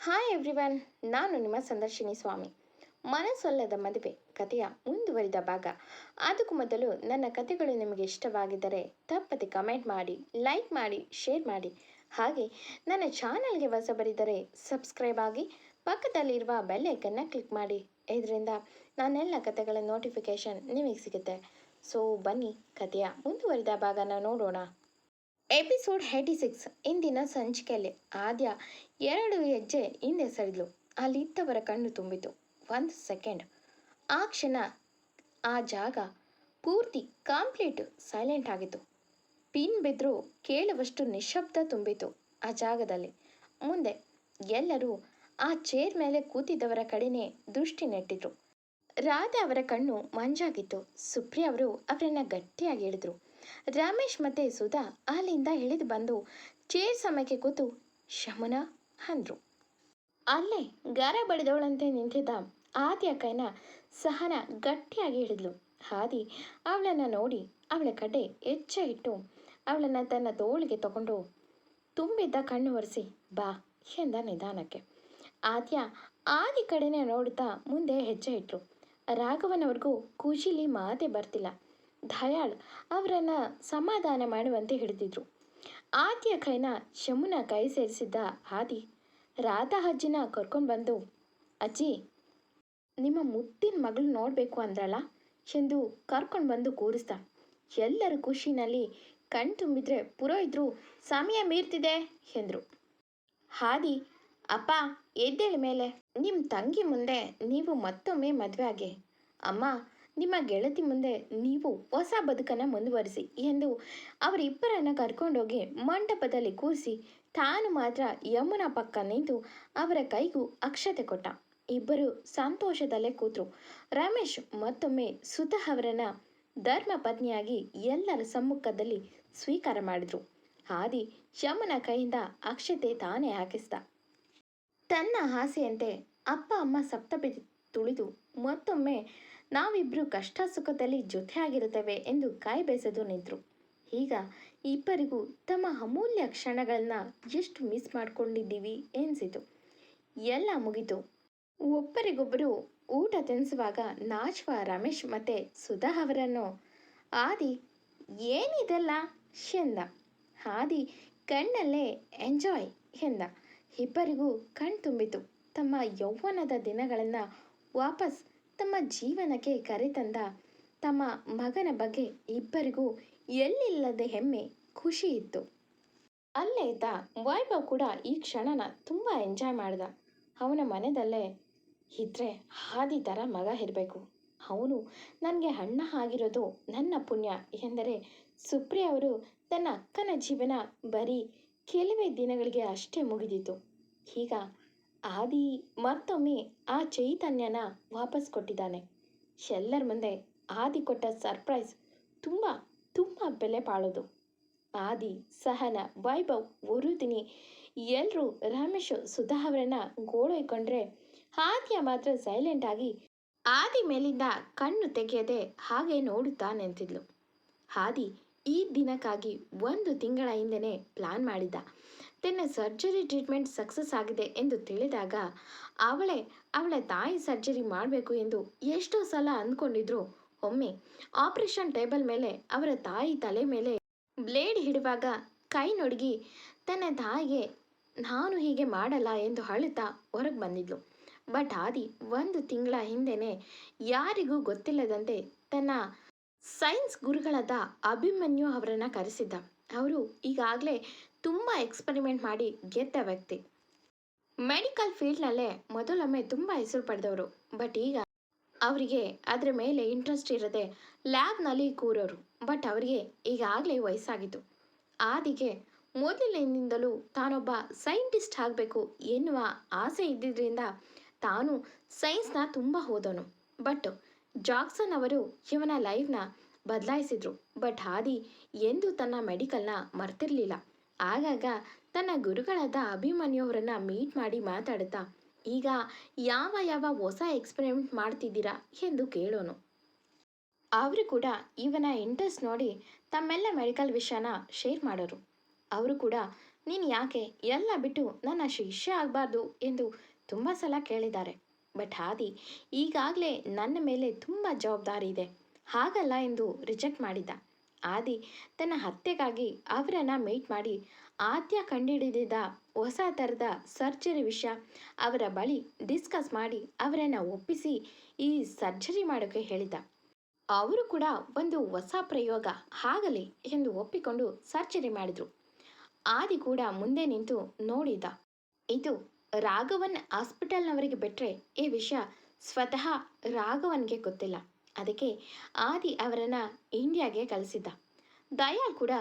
Hi everyone ನಾನು ನಿಮ್ಮ ಸಂದರ್ಶಿನಿ ಸ್ವಾಮಿ. ಮನಸ್ಸೊಲ್ಲದ ಮದುವೆ, ಕಥೆಯ ಮುಂದುವರಿದ ಭಾಗ. ಅದಕ್ಕೂ ಮೊದಲು ನನ್ನ ಕಥೆಗಳು ನಿಮಗೆ ಇಷ್ಟವಾಗಿದ್ದರೆ ತಪ್ಪದೆ ಕಮೆಂಟ್ ಮಾಡಿ ಲೈಕ್ ಮಾಡಿ ಶೇರ್ ಮಾಡಿ. ಹಾಗೆ ನನ್ನ ಚಾನಲ್ಗೆ ಹೊಸಬರಿದ್ದರೆ ಸಬ್ಸ್ಕ್ರೈಬ್ ಆಗಿ, ಪಕ್ಕದಲ್ಲಿರುವ ಬೆಲ್ ಐಕನ್ನ ಕ್ಲಿಕ್ ಮಾಡಿ. ಇದರಿಂದ ನಾನೆಲ್ಲ ಕಥೆಗಳ ನೋಟಿಫಿಕೇಷನ್ ನಿಮಗೆ ಸಿಗುತ್ತೆ. ಸೊ ಬನ್ನಿ, ಕಥೆಯ ಮುಂದುವರಿದ ಭಾಗನ ನೋಡೋಣ. ಎಪಿಸೋಡ್ ಏಯ್ಟಿ ಸಿಕ್ಸ್ ಇಂದಿನ ಸಂಚಿಕೆಯಲ್ಲಿ ಆದ್ಯ ಎರಡು ಹೆಜ್ಜೆ ಹಿಂದೆ ಸರಿದ್ಲು. ಅಲ್ಲಿದ್ದವರ ಕಣ್ಣು ತುಂಬಿತು ಒಂದು ಸೆಕೆಂಡ್. ಆ ಕ್ಷಣ, ಆ ಜಾಗ ಪೂರ್ತಿ ಕಂಪ್ಲೀಟ್ ಸೈಲೆಂಟ್ ಆಗಿತ್ತು. ಪಿನ್ ಬಿದ್ದರೂ ಕೇಳುವಷ್ಟು ನಿಶಬ್ದ ತುಂಬಿತು ಆ ಜಾಗದಲ್ಲಿ. ಮುಂದೆ ಎಲ್ಲರೂ ಆ ಚೇರ್ ಮೇಲೆ ಕೂತಿದ್ದವರ ಕಡೆನೇ ದೃಷ್ಟಿ ನೆಟ್ಟಿದ್ರು. ರಾಧಾ ಅವರ ಕಣ್ಣು ಮಂಜಾಗಿತ್ತು. ಸುಪ್ರಿಯ ಅವರು ಅವರನ್ನು ಗಟ್ಟಿಯಾಗಿ ಹಿಡಿದ್ರು ರಮೇಶ್ ಮತ್ತೆ ಸುಧಾ ಅಲ್ಲಿಂದ ಇಳಿದು ಬಂದು ಚೇರ್ ಸಮಯಕ್ಕೆ ಕೂತು, ಶಮನ, ಅಂದ್ರು. ಅಲ್ಲೇ ಗರ ಬಡಿದವಳಂತೆ ನಿಂತಿದ್ದ ಆದಿಯ ಕೈನ ಸಹನ ಗಟ್ಟಿಯಾಗಿ ಹಿಡಿದ್ಲು. ಹಾದಿ ಅವಳನ್ನ ನೋಡಿ ಅವಳ ಕಡೆ ಎಚ್ಚ ಇಟ್ಟು ಅವಳನ್ನ ತನ್ನ ತೋಳಿಗೆ ತಗೊಂಡು, ತುಂಬಿದ್ದ ಕಣ್ಣು ಒರೆಸಿ ಬಾ, ಎಂದ ನಿಧಾನಕ್ಕೆ. ಆದ್ಯ ಆದಿ ಕಡೆನೇ ನೋಡುತ್ತಾ ಮುಂದೆ ಹೆಜ್ಜೆ ಇಟ್ರು ರಾಘವನವ್ರಿಗೂ ಖುಷಿಲಿ ಮಾತೇ ಬರ್ತಿಲ್ಲ. ದಯಾಳ್ ಅವರನ್ನ ಸಮಾಧಾನ ಮಾಡುವಂತೆ ಹಿಡಿದಿದ್ರು. ಆದ್ಯ ಕೈನ ಶಮುನ ಕೈ ಸೇರಿಸಿದ್ದ ಆದಿ ರಾಧ ಅಜ್ಜಿನ ಕರ್ಕೊಂಡು ಬಂದು, ಅಜ್ಜಿ, ನಿಮ್ಮ ಮುತ್ತಿನ ಮಗಳು ನೋಡಬೇಕು ಅಂದ್ರಲ್ಲ? ಎಂದು ಕರ್ಕೊಂಡು ಬಂದು ಕೂರಿಸ್ದ. ಎಲ್ಲರ ಖುಷಿನಲ್ಲಿ ಕಣ್ ತುಂಬಿದ್ರೆ ಪುರೋಹಿತರು, ಸಮಯ ಮೀರ್ತಿದೆ ಎಂದರು. ಹಾದಿ ಅಪ್ಪ, ಎದ್ದೇಳಿ ಮೇಲೆ. ನಿಮ್ಮ ತಂಗಿ ಮುಂದೆ ನೀವು ಮತ್ತೊಮ್ಮೆ ಮದುವೆ ಆಗಿ. ಅಮ್ಮ ನಿಮ್ಮ ಗೆಳತಿ ಮುಂದೆ ನೀವು ಹೊಸ ಬದುಕನ್ನು ಮುಂದುವರಿಸಿ ಎಂದು ಅವರಿಬ್ಬರನ್ನ ಕರ್ಕೊಂಡೋಗಿ ಮಂಟಪದಲ್ಲಿ ಕೂರಿಸಿ ತಾನು ಮಾತ್ರ ಯಮುನಾ ಪಕ್ಕ ನಿಂತು ಅವರ ಕೈಗೂ ಅಕ್ಷತೆ ಕೊಟ್ಟ. ಇಬ್ಬರು ಸಂತೋಷದಲ್ಲೇ ಕೂತರು. ರಮೇಶ್ ಮತ್ತೊಮ್ಮೆ ಸುತ ಅವರನ್ನ ಧರ್ಮ ಪತ್ನಿಯಾಗಿ ಎಲ್ಲರ ಸಮ್ಮುಖದಲ್ಲಿ ಸ್ವೀಕಾರ ಮಾಡಿದರು. ಹಾದಿ ಯಮುನ ಕೈಯಿಂದ ಅಕ್ಷತೆ ತಾನೇ ಹಾಕಿಸ್ದ. ತನ್ನ ಆಸೆಯಂತೆ ಅಪ್ಪ ಅಮ್ಮ ಸಪ್ತಪದಿ ತುಳಿದು ಮತ್ತೊಮ್ಮೆ ನಾವಿಬ್ಬರು ಕಷ್ಟ ಸುಖದಲ್ಲಿ ಜೊತೆಯಾಗಿರುತ್ತೇವೆ ಎಂದು ಕಾಯ್ಬೇಸದು ನಿಂತರು. ಈಗ ಇಬ್ಬರಿಗೂ ತಮ್ಮ ಅಮೂಲ್ಯ ಕ್ಷಣಗಳನ್ನ ಎಷ್ಟು ಮಿಸ್ ಮಾಡ್ಕೊಂಡಿದ್ದೀವಿ ಎನಿಸಿತು. ಎಲ್ಲ ಮುಗಿತು. ಒಬ್ಬರಿಗೊಬ್ಬರು ಊಟ ತಿನ್ನಿಸುವಾಗ ನಾಚುವ ರಮೇಶ್ ಮತ್ತೆ ಸುಧಾ ಅವರನ್ನು, ಆದಿ, ಏನಿದೆಲ್ಲ? ಎಂದ. ಆದಿ ಕಣ್ಣಲ್ಲೇ, ಎಂಜಾಯ್, ಎಂದ. ಇಬ್ಬರಿಗೂ ಕಣ್ ತುಂಬಿತು. ತಮ್ಮ ಯೌವನದ ದಿನಗಳನ್ನು ವಾಪಸ್ ತಮ್ಮ ಜೀವನಕ್ಕೆ ಕರೆತಂದ ತಮ್ಮ ಮಗನ ಬಗ್ಗೆ ಇಬ್ಬರಿಗೂ ಎಲ್ಲಿಲ್ಲದೆ ಹೆಮ್ಮೆ, ಖುಷಿ ಇತ್ತು. ಅಲ್ಲೇ ಇದ್ದ ವೈಭವ್ ಕೂಡ ಈ ಕ್ಷಣನ ತುಂಬ ಎಂಜಾಯ್ ಮಾಡ್ದ. ಅವನ ಮನೆಯಲ್ಲೇ ಇದ್ರೆ ಹಾದಿ ಥರ ಮಗ ಇರಬೇಕು. ಅವನು ನನಗೆ ಅಣ್ಣ ಆಗಿರೋದು ನನ್ನ ಪುಣ್ಯ ಎಂದರೆ ಸುಪ್ರಿಯ ಅವರು ತನ್ನ ಅಕ್ಕನ ಜೀವನ ಬರೀ ಕೆಲವೇ ದಿನಗಳಿಗೆ ಅಷ್ಟೇ ಮುಗಿದಿತ್ತು. ಈಗ ಆದಿ ಮತ್ತೊಮ್ಮೆ ಆ ಚೈತನ್ಯನ ವಾಪಸ್ ಕೊಟ್ಟಿದ್ದಾನೆ. ಎಲ್ಲರ ಮುಂದೆ ಆದಿ ಕೊಟ್ಟ ಸರ್ಪ್ರೈಸ್ ತುಂಬ ತುಂಬ ಬೆಲೆ ಬಾಳೋದು. ಆದಿ, ಸಹನ, ವೈಭವ್ ವರುದಿನಿ ಎಲ್ಲರೂ ರಮೇಶ್, ಸುಧಾ ಅವರನ್ನ ಗೋಳೊಯ್ಕೊಂಡ್ರೆ ಆದಿಯ ಮಾತ್ರ ಸೈಲೆಂಟ್ ಆಗಿ ಆದಿ ಮೇಲಿಂದ ಕಣ್ಣು ತೆಗೆಯದೆ ಹಾಗೆ ನೋಡುತ್ತಾ ನಿಂತಿದ್ಲು. ಆದಿ ಈ ದಿನಕ್ಕಾಗಿ ಒಂದು ತಿಂಗಳ ಹಿಂದೆನೇ ಪ್ಲಾನ್ ಮಾಡಿದ್ದ. ತನ್ನ ಸರ್ಜರಿ ಟ್ರೀಟ್ಮೆಂಟ್ ಸಕ್ಸಸ್ ಆಗಿದೆ ಎಂದು ತಿಳಿದಾಗ, ಅವಳೇ, ಅವಳ ತಾಯಿ ಸರ್ಜರಿ ಮಾಡಬೇಕು ಎಂದು ಎಷ್ಟೋ ಸಲ ಅಂದ್ಕೊಂಡಿದ್ರು. ಒಮ್ಮೆ ಆಪರೇಷನ್ ಟೇಬಲ್ ಮೇಲೆ ಅವರ ತಾಯಿ ತಲೆ ಮೇಲೆ ಬ್ಲೇಡ್ ಹಿಡುವಾಗ ಕೈ ನೊಡಗಿ, ತನ್ನ ತಾಯಿಗೆ ನಾನು ಹೀಗೆ ಮಾಡಲ್ಲ ಎಂದು ಅಳುತ್ತಾ ಹೊರಗೆ ಬಂದಿದ್ಲು. ಬಟ್ ಆದಿ ಒಂದು ತಿಂಗಳ ಹಿಂದೆನೇ ಯಾರಿಗೂ ಗೊತ್ತಿಲ್ಲದಂತೆ ತನ್ನ ಸೈನ್ಸ್ ಗುರುಗಳಾದ ಅಭಿಮನ್ಯು ಅವರನ್ನು ಕರೆಸಿದ್ದ. ಅವರು ಈಗಾಗಲೇ ತುಂಬ ಎಕ್ಸ್ಪರಿಮೆಂಟ್ ಮಾಡಿ ಗೆದ್ದ ವ್ಯಕ್ತಿ. ಮೆಡಿಕಲ್ ಫೀಲ್ಡ್ನಲ್ಲೇ ಮೊದಲೊಮ್ಮೆ ತುಂಬ ಹೆಸರು ಪಡೆದವರು. ಬಟ್ ಈಗ ಅವರಿಗೆ ಅದರ ಮೇಲೆ ಇಂಟ್ರೆಸ್ಟ್ ಇರದೆ ಲ್ಯಾಬ್ನಲ್ಲಿ ಕೂರೋರು. ಬಟ್ ಅವರಿಗೆ ಈಗಾಗಲೇ ವಯಸ್ಸಾಗಿತ್ತು ಆದಿಗೆ ಮೊದಲಿನಿಂದಲೂ ತಾನೊಬ್ಬ ಸೈಂಟಿಸ್ಟ್ ಆಗಬೇಕು ಎನ್ನುವ ಆಸೆ ಇದ್ದಿದ್ದರಿಂದ ತಾನು ಸೈನ್ಸ್ನ ತುಂಬ ಓದೋನು. ಬಟ್ ಜಾಕ್ಸನ್ ಅವರು ಇವನ ಲೈಫ್ನ ಬದಲಾಯಿಸಿದ್ರು. ಬಟ್ ಆದಿ ಎಂದೂ ತನ್ನ ಮೆಡಿಕಲ್ನ ಮರ್ತಿರ್ಲಿಲ್ಲ. ಆಗಾಗ ತನ್ನ ಗುರುಗಳಾದ ಅಭಿಮನ್ಯುವರನ್ನ ಮೀಟ್ ಮಾಡಿ ಮಾತಾಡುತ್ತಾ, ಈಗ ಯಾವ ಯಾವ ಹೊಸ ಎಕ್ಸ್ಪೆರಿಮೆಂಟ್ ಮಾಡ್ತಿದ್ದೀರಾ? ಎಂದು ಕೇಳೋನು. ಅವರು ಕೂಡ ಇವನ ಇಂಟ್ರೆಸ್ಟ್ ನೋಡಿ ತಮ್ಮೆಲ್ಲ ಮೆಡಿಕಲ್ ವಿಷಯನ ಶೇರ್ ಮಾಡೋರು. ಅವರು ಕೂಡ, ನೀನು ಯಾಕೆ ಎಲ್ಲ ಬಿಟ್ಟು ನನ್ನ ಶಿಷ್ಯ ಆಗಬಾರ್ದು? ಎಂದು ತುಂಬ ಸಲ ಕೇಳಿದ್ದಾರೆ. ಬಟ್ ಹಾದಿ, ಈಗಾಗಲೇ ನನ್ನ ಮೇಲೆ ತುಂಬ ಜವಾಬ್ದಾರಿ ಇದೆ. ಹಾಗಲ್ಲ ಎಂದು ರಿಜೆಕ್ಟ್ ಮಾಡಿದ್ದ. ಆದಿ ತನ್ನ ಹತ್ಯೆಗಾಗಿ ಅವರನ್ನು ಮೀಟ್ ಮಾಡಿ ಆದ್ಯ ಕಂಡುಹಿಡಿದಿದ್ದ ಹೊಸ ಥರದ ಸರ್ಜರಿ ವಿಷಯ ಅವರ ಬಳಿ ಡಿಸ್ಕಸ್ ಮಾಡಿ ಅವರನ್ನು ಒಪ್ಪಿಸಿ ಈ ಸರ್ಜರಿ ಮಾಡೋಕ್ಕೆ ಹೇಳಿದ. ಅವರು ಕೂಡ ಒಂದು ಹೊಸ ಪ್ರಯೋಗ ಆಗಲಿ ಎಂದು ಒಪ್ಪಿಕೊಂಡು ಸರ್ಜರಿ ಮಾಡಿದರು. ಆದಿ ಕೂಡ ಮುಂದೆ ನಿಂತು ನೋಡಿದ. ಇದು ರಾಘವನ್ ಹಾಸ್ಪಿಟಲ್ನವರಿಗೆ ಬಿಟ್ಟರೆ ಈ ವಿಷಯ ಸ್ವತಃ ರಾಘವನ್ಗೆ ಗೊತ್ತಿಲ್ಲ. ಅದಕ್ಕೆ ಆದಿ ಅವರನ್ನು ಇಂಡಿಯಾಗೆ ಕಲಿಸಿದ್ದ ದಯಾ ಕೂಡ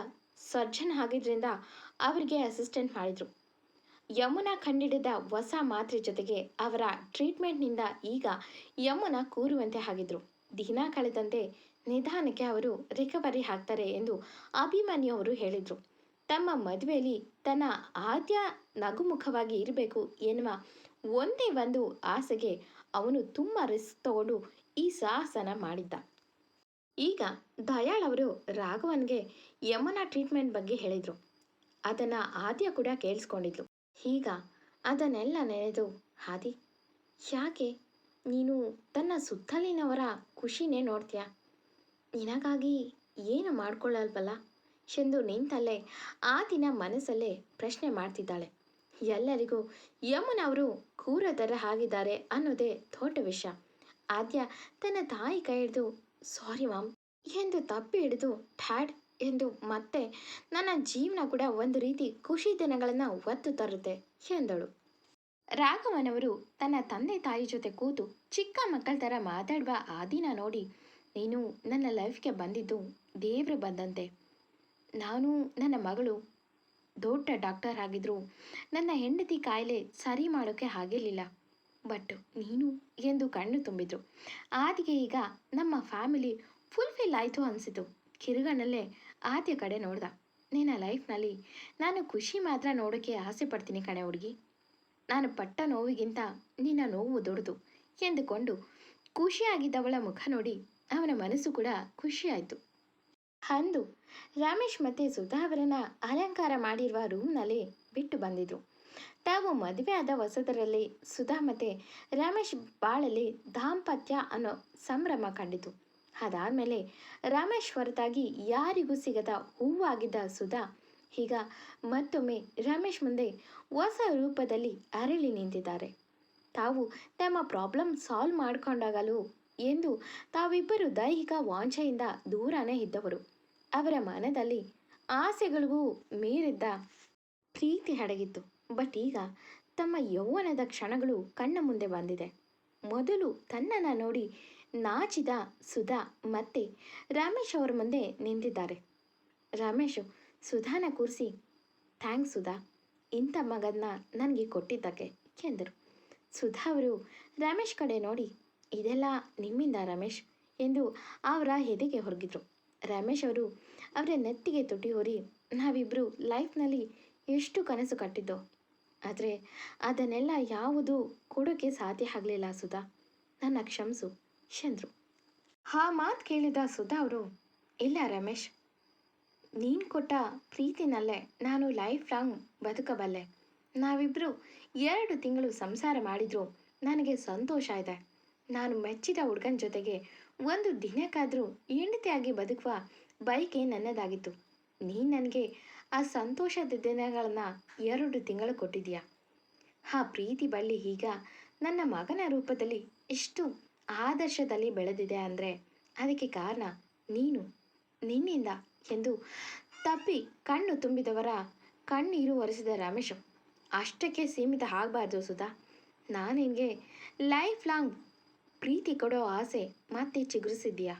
ಸರ್ಜನ್ ಆಗಿದ್ರಿಂದ ಅವರಿಗೆ ಅಸಿಸ್ಟೆಂಟ್ ಮಾಡಿದರು. ಯಮುನಾ ಕಂಡಿಡಿದ ಹೊಸ ಮಾತ್ರೆ ಜೊತೆಗೆ ಅವರ ಟ್ರೀಟ್ಮೆಂಟ್ನಿಂದ ಈಗ ಯಮುನಾ ಕೂರುವಂತೆ ಆಗಿದ್ರು. ದಿನ ಕಳೆದಂತೆ ನಿಧಾನಕ್ಕೆ ಅವರು ರಿಕವರಿ ಆಗ್ತಾರೆ ಎಂದು ಅಭಿಮನ್ಯು ಅವರು ಹೇಳಿದರು. ತಮ್ಮ ಮದುವೆಯಲ್ಲಿ ತನ್ನ ಆದ್ಯ ನಗುಮುಖವಾಗಿ ಇರಬೇಕು ಎನ್ನುವ ಒಂದೇ ಒಂದು ಆಸೆಗೆ ಅವನು ತುಂಬ ರಿಸ್ಕ್ ತಗೊಂಡು ಈ ಸಾಹಸನ ಮಾಡಿದ್ದ. ಈಗ ದಯಾಳ್ ಅವರು ರಾಘವನ್ಗೆ ಯಮುನಾ ಟ್ರೀಟ್ಮೆಂಟ್ ಬಗ್ಗೆ ಹೇಳಿದರು. ಅದನ್ನು ಆದ್ಯ ಕೂಡ ಕೇಳಿಸ್ಕೊಂಡಿದ್ಲು. ಈಗ ಅದನ್ನೆಲ್ಲ ನೆನೆದು ಹಾದಿ, ಯಾಕೆ? ನೀನು ತನ್ನ ಸುತ್ತಲಿನವರ ಖುಷಿನೇ ನೋಡ್ತೀಯ? ನಿನಗಾಗಿ ಏನು ಮಾಡ್ಕೊಳ್ಳಲ್ವಲ್ಲ ಎಂದು ನಿಂತಲ್ಲೇ ಆ ದಿನ ಮನಸ್ಸಲ್ಲೇ ಪ್ರಶ್ನೆ ಮಾಡ್ತಿದ್ದಾಳೆ. ಎಲ್ಲರಿಗೂ ಯಮುನವರು ಅವರು ಕೂರ ಥರ ಆಗಿದ್ದಾರೆ ಅನ್ನೋದೇ ದೊಡ್ಡ ವಿಷಯ ಆದ್ಯ ತನ್ನ ತಾಯಿ ಕೈ ಹಿಡಿದು, ಸಾರಿ ಮಾಮ್, ಎಂದು ತಪ್ಪಿ ಹಿಡಿದು, ಡ್ಯಾಡ್ ಎಂದು ಮತ್ತೆ, ನನ್ನ ಜೀವನ ಕೂಡ ಒಂದು ರೀತಿ ಖುಷಿ ದಿನಗಳನ್ನು ಒತ್ತು ತರುತ್ತೆ, ಎಂದಳು. ರಾಘವನವರು ತನ್ನ ತಂದೆ ತಾಯಿ ಜೊತೆ ಕೂತು ಚಿಕ್ಕ ಮಕ್ಕಳ ಥರ ಮಾತಾಡುವ ಆ ನೋಡಿ, ನೀನು ನನ್ನ ಲೈಫ್ಗೆ ಬಂದಿದ್ದು ದೇವರು ಬಂದಂತೆ. ನಾನು ನನ್ನ ಮಗಳು ದೊಡ್ಡ ಡಾಕ್ಟರ್ ಆಗಿದ್ರು. ನನ್ನ ಹೆಂಡತಿ ಕಾಯಿಲೆ ಸರಿ ಮಾಡೋಕ್ಕೆ ಆಗಿರಲಿಲ್ಲ. ಬಟ್ ನೀನು ಎಂದು ಕಣ್ಣು ತುಂಬಿದ್ರು. ಆದಿಗೆ ಈಗ ನಮ್ಮ ಫ್ಯಾಮಿಲಿ ಫುಲ್ಫಿಲ್ ಆಯಿತು ಅನಿಸಿತು. ಕಿರುಗಣ್ಣಲ್ಲೇ ಆದ್ಯ ಕಡೆ ನೋಡ್ದ. ನಿನ್ನ ಲೈಫ್ನಲ್ಲಿ ನಾನು ಖುಷಿ ಮಾತ್ರ ನೋಡೋಕ್ಕೆ ಆಸೆ ಪಡ್ತೀನಿ ಕಣೆ ಹುಡುಗಿ. ನಾನು ಪಟ್ಟ ನೋವಿಗಿಂತ ನಿನ್ನ ನೋವು ದೊಡ್ಡದು ಎಂದುಕೊಂಡು ಖುಷಿಯಾಗಿದ್ದವಳ ಮುಖ ನೋಡಿ ಅವನ ಮನಸ್ಸು ಕೂಡ ಖುಷಿಯಾಯಿತು. ಅಂದು ರಮೇಶ್ ಮತ್ತೆ ಸುಧಾ ಅವರನ್ನು ಅಲಂಕಾರ ಮಾಡಿರುವ ರೂಮ್ನಲ್ಲಿ ಬಿಟ್ಟು ಬಂದಿದ್ರು. ತಾವು ಮದುವೆಯಾದ ಹೊಸದರಲ್ಲಿ ಸುಧಾ ಮತ್ತೆ ರಮೇಶ್ ಬಾಳಲ್ಲಿ ದಾಂಪತ್ಯ ಅನ್ನೋ ಸಂಭ್ರಮ ಕಂಡಿತು. ಅದಾದಮೇಲೆ ರಮೇಶ್ ಹೊರತಾಗಿ ಯಾರಿಗೂ ಸಿಗದ ಹೂವಾಗಿದ್ದ ಸುಧಾ, ಈಗ ಮತ್ತೊಮ್ಮೆ ರಮೇಶ್ ಮುಂದೆ ಹೊಸ ರೂಪದಲ್ಲಿ ಅರಳಿ ನಿಂತಿದ್ದಾರೆ. ತಾವು ತಮ್ಮ ಪ್ರಾಬ್ಲಮ್ ಸಾಲ್ವ್ ಮಾಡ್ಕೊಂಡಾಗಲು ಎಂದು ತಾವಿಬ್ಬರು ದೈಹಿಕ ವಾಂಛೆಯಿಂದ ದೂರನೇ ಇದ್ದವರು. ಅವರ ಮನದಲ್ಲಿ ಆಸೆಗಳಿಗೂ ಮೀರಿದ್ದ ಪ್ರೀತಿ ಅಡಗಿತ್ತು ಬಟ್ ಈಗ ತಮ್ಮ ಯೌವನದ ಕ್ಷಣಗಳು ಕಣ್ಣ ಮುಂದೆ ಬಂದಿದೆ. ಮೊದಲು ತನ್ನನ್ನು ನೋಡಿ ನಾಚಿದ ಸುಧಾ ಮತ್ತೆ ರಮೇಶ್ ಅವರ ಮುಂದೆ ನಿಂತಿದ್ದಾರೆ. ರಮೇಶ್, ಸುಧಾನ ಕೂರಿಸಿ, ಥ್ಯಾಂಕ್ಸ್ ಸುಧಾ, ಇಂಥ ಮಗನ್ನ ನನಗೆ ಕೊಟ್ಟಿದ್ದಕ್ಕೆ ಎಂದರು. ಸುಧಾ ಅವರು ರಮೇಶ್ ಕಡೆ ನೋಡಿ, ಇದೆಲ್ಲ ನಿಮ್ಮಿಂದ ರಮೇಶ್ ಎಂದು ಅವರ ಹೆದೆಗೆ ಹೊರಗಿದ್ರು. ರಮೇಶ್ ಅವರು ಅವರ ನೆತ್ತಿಗೆ ತುಟಿ ಹೊರಿ ನಾವಿಬ್ಬರು ಲೈಫ್ನಲ್ಲಿ ಎಷ್ಟು ಕನಸು ಕಟ್ಟಿದ್ದೋ ಆದರೆ ಅದನ್ನೆಲ್ಲ ಯಾವುದು ಕೊಡೋಕ್ಕೆ ಸಾಧ್ಯ ಆಗಲಿಲ್ಲ ಸುಧಾ. ನನ್ನ ಕ್ಷಮಿಸು, ಚಂದ್ರು. ಆ ಮಾತು ಕೇಳಿದ ಸುಧಾ ಅವರು, ಇಲ್ಲ ರಮೇಶ್, ನೀನು ಕೊಟ್ಟ ಪ್ರೀತಿನಲ್ಲೇ ನಾನು ಲೈಫ್ ಲಾಂಗ್ ಬದುಕಬಲ್ಲೆ. ನಾವಿಬ್ಬರು ಎರಡು ತಿಂಗಳು ಸಂಸಾರ ಮಾಡಿದ್ರು, ನನಗೆ ಸಂತೋಷ ಇದೆ. ನಾನು ಮೆಚ್ಚಿದ ಹುಡುಗನ ಜೊತೆಗೆ ಒಂದು ದಿನಕ್ಕಾದರೂ ಹೆಂಡತಿಯಾಗಿ ಬದುಕುವ ಬಯಕೆ ನನ್ನದಾಗಿತ್ತು. ನೀನು ನನಗೆ ಆ ಸಂತೋಷದ ದಿನಗಳನ್ನು ಎರಡು ತಿಂಗಳು ಕೊಟ್ಟಿದ್ದೀಯಾ? ಆ ಪ್ರೀತಿ ಬಳ್ಳಿ ಈಗ ನನ್ನ ಮಗನ ರೂಪದಲ್ಲಿ ಎಷ್ಟು ಆದರ್ಶದಲ್ಲಿ ಬೆಳೆದಿದೆ ಅಂದರೆ ಅದಕ್ಕೆ ಕಾರಣ ನೀನು, ನಿನ್ನಿಂದ ಎಂದು ತಪ್ಪಿ ಕಣ್ಣು ತುಂಬಿದವರ ಕಣ್ಣೀರು ಒರೆಸಿದ ರಮೇಶ್. ಅಷ್ಟಕ್ಕೆ ಸೀಮಿತ ಆಗಬಾರ್ದು ಸುಧಾ. ನಾನು ನಿನಗೆ ಲೈಫ್ ಲಾಂಗ್ ಪ್ರೀತಿ ಕೊಡೋ ಆಸೆ ಮತ್ತೆ ಚಿಗುರಿಸಿದ್ದೀಯಾ?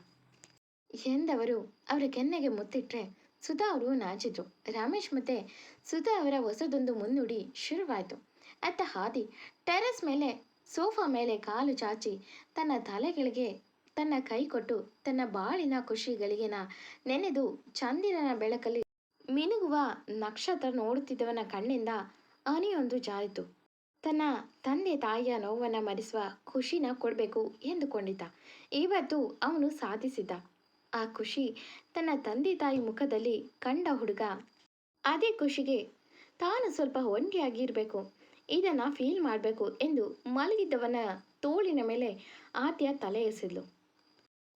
ಎಂದವರು ಅವರ ಕೆನ್ನೆಗೆ ಮುತ್ತಿಟ್ರೆ ಸುಧಾ ಅವರು ನಾಚಿದ್ರು. ರಮೇಶ್ ಮತ್ತೆ ಸುಧಾ ಅವರ ಹೊಸದೊಂದು ಮುನ್ನುಡಿ ಶುರುವಾಯಿತು. ಅತ್ತ ಹಾದಿ ಟೆರೆಸ್ ಮೇಲೆ, ಸೋಫಾ ಮೇಲೆ ಕಾಲು ಚಾಚಿ ತನ್ನ ತಲೆಗಳಿಗೆ ತನ್ನ ಕೈ ಕೊಟ್ಟು ತನ್ನ ಬಾಳಿನ ಖುಷಿಗಳಿಗೆನ ನೆನೆದು ಚಂದಿರನ ಬೆಳಕಲ್ಲಿ ಮಿನುಗುವ ನಕ್ಷತ್ರ ನೋಡುತ್ತಿದ್ದವನ ಕಣ್ಣಿಂದ ಅನಿಯೊಂದು ಜಾರಿತು. ತನ್ನ ತಂದೆ ತಾಯಿಯ ನೋವನ್ನು ಮರೆಸುವ ಖುಷಿನ ಕೊಡಬೇಕು ಎಂದುಕೊಂಡಿದ್ದ. ಇವತ್ತು ಅವನು ಸಾಧಿಸಿದ್ದ. ಆ ಖುಷಿ ತನ್ನ ತಂದೆ ತಾಯಿ ಮುಖದಲ್ಲಿ ಕಂಡ ಹುಡುಗ. ಅದೇ ಖುಷಿಗೆ ತಾನು ಸ್ವಲ್ಪ ಒಂಟಿಯಾಗಿರಬೇಕು. ಇದನ್ನು ಫೀಲ್ ಮಾಡಬೇಕು ಎಂದು ಮಲಗಿದ್ದವನ ತೋಳಿನ ಮೇಲೆ ಆತ್ಯ ತಲೆ ಎಸೆದ್ಲು.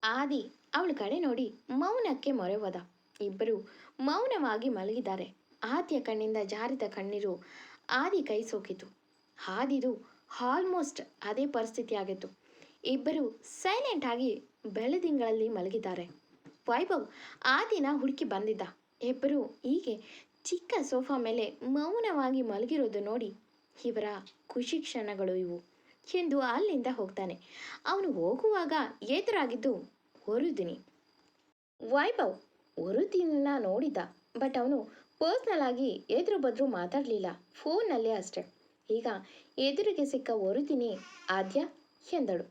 ಆದಿ ಅವಳ ಕಡೆ ನೋಡಿ ಮೌನಕ್ಕೆ ಮೊರೆ ಹೋದ. ಇಬ್ಬರು ಮೌನವಾಗಿ ಮಲಗಿದ್ದಾರೆ. ಆದಿಯ ಕಣ್ಣಿಂದ ಜಾರಿದ ಕಣ್ಣೀರು ಆದಿ ಕೈ ಸೋಕಿತು. ಆದಿದು ಆಲ್ಮೋಸ್ಟ್ ಅದೇ ಪರಿಸ್ಥಿತಿ ಆಗಿತ್ತು ಇಬ್ಬರು ಸೈಲೆಂಟ್ ಆಗಿ ಬೆಳದಿಂಗಳಲ್ಲಿ ಮಲಗಿದ್ದಾರೆ. ವೈಭವ್ ಆ ದಿನ ಹುಡುಕಿ ಬಂದಿದ್ದ. ಇಬ್ಬರು ಹೀಗೆ ಚಿಕ್ಕ ಸೋಫಾ ಮೇಲೆ ಮೌನವಾಗಿ ಮಲಗಿರೋದು ನೋಡಿ ಇವರ ಖುಷಿ ಕ್ಷಣಗಳು ಇವು. ಎಂದು ಅಲ್ಲಿಂದ ಹೋಗ್ತಾನೆ. ಅವನು ಹೋಗುವಾಗ ಎದುರಾಗಿದ್ದು ಹೊರುದಿನಿ ವೈಭವ್ ಹೊರುದಿನ ನೋಡಿದ ಬಟ್ ಅವನು ಪರ್ಸ್ನಲ್ ಆಗಿ ಎದುರು ಬದ್ರು ಮಾತಾಡಲಿಲ್ಲ. ಫೋನ್ನಲ್ಲೇ ಅಷ್ಟೆ. ಈಗ ಎದುರಿಗೆ ಸಿಕ್ಕ ಹೊರುದಿನಿ ಆದ್ಯ ಎಂದಳು.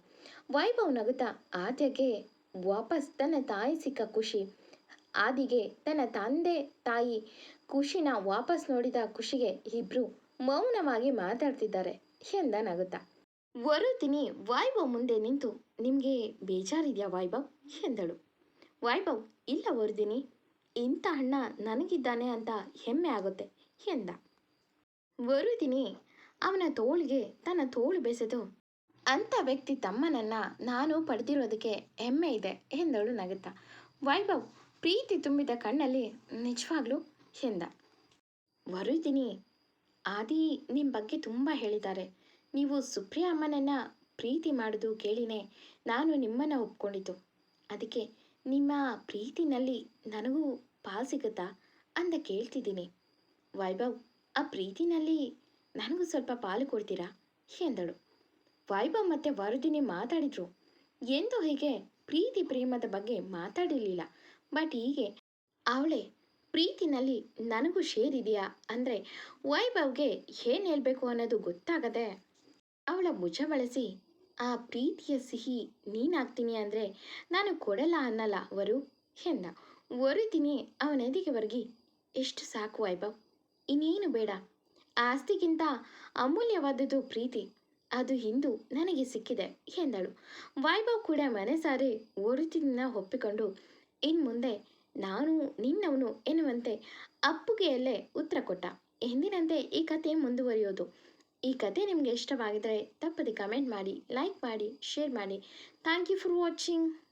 ವೈಭವ್ ನಗುತ್ತಾ, ಆದ್ಯಗೆ ವಾಪಸ್ ತನ್ನ ತಾಯಿ ಸಿಕ್ಕ ಖುಷಿ. ಆದಿಗೆ ತನ್ನ ತಂದೆ ತಾಯಿ ಖುಷಿನ ವಾಪಸ್ ನೋಡಿದ ಖುಷಿಗೆ ಇಬ್ರು ಮೌನವಾಗಿ ಮಾತಾಡ್ತಿದ್ದಾರೆ ಎಂದ ನಗುತ್ತಾ ವರುದಿನಿ ವೈಭವ್ ಮುಂದೆ ನಿಂತು ನಿಮಗೆ ಬೇಜಾರಿದೆಯಾ ವೈಭವ್ ಎಂದಳು. ವೈಭವ್ ಇಲ್ಲ ವರುದಿನಿ ಇಂಥ ಅಣ್ಣ ನನಗಿದ್ದಾನೆ ಅಂತ ಹೆಮ್ಮೆ ಆಗುತ್ತೆ, ಎಂದ. ವರುದಿನಿ ಅವನ ತೋಳಿಗೆ ತನ್ನ ತೋಳು ಬೆಸೆದು ಅಂಥ ವ್ಯಕ್ತಿ ತಮ್ಮನನ್ನ ನಾನು ಪಡೆದಿರೋದಕ್ಕೆ ಹೆಮ್ಮೆ ಇದೆ ಎಂದಳು ನಗುತ್ತಾ. ವೈಭವ್, ಪ್ರೀತಿ ತುಂಬಿದ ಕಣ್ಣಲ್ಲಿ ನಿಜವಾಗ್ಲೂ ಎಂದ. ವರುದಿನಿ, ಆದಿ ನಿಮ್ಮ ಬಗ್ಗೆ ತುಂಬ ಹೇಳಿದ್ದಾರೆ. ನೀವು ಸುಪ್ರಿಯ ಅಮ್ಮನನ್ನ ಪ್ರೀತಿ ಮಾಡೋದು ಕೇಳಿನೇ ನಾನು ನಿಮ್ಮನ್ನು ಒಪ್ಕೊಂಡಿತು ಅದಕ್ಕೆ ನಿಮ್ಮ ಪ್ರೀತಿನಲ್ಲಿ ನನಗೂ ಪಾಲ್ ಸಿಗುತ್ತಾ ಅಂತ ಕೇಳ್ತಿದ್ದೀನಿ. ವೈಭವ್, ಆ ಪ್ರೀತಿನಲ್ಲಿ ನನಗೂ ಸ್ವಲ್ಪ ಪಾಲು ಕೊಡ್ತೀರಾ ಎಂದಳು. ವೈಭವ್ ಮತ್ತೆ ವರುದಿನಿ ಮಾತಾಡಿದ್ರು. ಎಂದು ಹೀಗೆ ಪ್ರೀತಿ ಪ್ರೇಮದ ಬಗ್ಗೆ ಮಾತಾಡಿರಲಿಲ್ಲ. ಬಟ್ ಹೀಗೆ, ಅವಳೆ, ಪ್ರೀತಿನಲ್ಲಿ ನನಗೂ ಶೇರ್ ಇದೆಯಾ ಅಂದರೆ, ವೈಭವ್ಗೆ ಏನು ಹೇಳಬೇಕು ಅನ್ನೋದು ಗೊತ್ತಾಗದೆ ಅವಳ ಭುಜ ಬಳಸಿ, ಆ ಪ್ರೀತಿಯ ಸಿಹಿ ನೀನಾಗ್ತೀನಿ ಅಂದರೆ ನಾನು ಕೊಡಲ್ಲ ಅನ್ನಲ್ಲ ವರು, ಎಂದ. ವರುದಿನಿ ಅವನೆದಿಗೆ ವರ್ಗಿ ಎಷ್ಟು ಸಾಕು ವೈಭವ್, ಇನ್ನೇನು ಬೇಡ. ಆಸ್ತಿಗಿಂತ ಅಮೂಲ್ಯವಾದದ್ದು ಪ್ರೀತಿ. ಅದು ಇಂದು ನನಗೆ ಸಿಕ್ಕಿದೆ ಎಂದಳು. ವೈಭವ್ ಕೂಡ ಮನೆಸಾರಿ ಒರಿತಿನ ಒಪ್ಪಿಕೊಂಡು ಇನ್ನು ಮುಂದೆ ನಾನು ನಿನ್ನವನು ಎನ್ನುವಂತೆ ಅಪ್ಪುಗೆಯಲ್ಲೇ ಉತ್ತರ ಕೊಟ್ಟ. ಎಂದಿನಂತೆ ಈ ಕತೆ ಮುಂದುವರಿಯೋದು. ಈ ಕತೆ ನಿಮಗೆ ಇಷ್ಟವಾಗಿದ್ದರೆ ತಪ್ಪದೆ ಕಮೆಂಟ್ ಮಾಡಿ, ಲೈಕ್ ಮಾಡಿ, ಶೇರ್ ಮಾಡಿ. Thank you for watching.